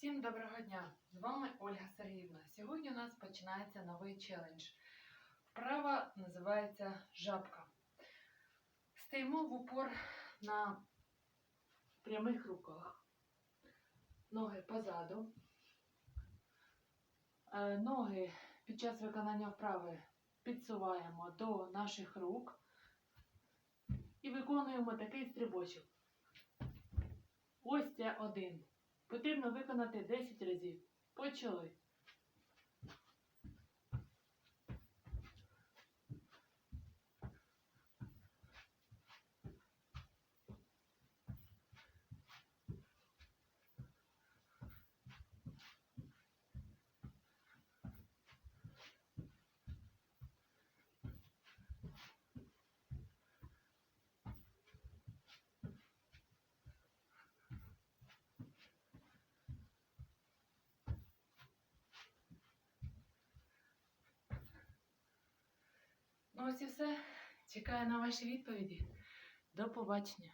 Всім доброго дня! З вами Ольга Сергіївна. Сьогодні у нас починається новий челендж. Вправа називається жабка. Стоїмо в упор на прямих руках. Ноги позаду. Е, Ноги під час виконання вправи підсуваємо до наших рук і виконуємо такий стрибочок. Ось це один. Потрібно виконати 10 разів. Почали. Ну ось і все. Чекаю на ваші відповіді. До побачення.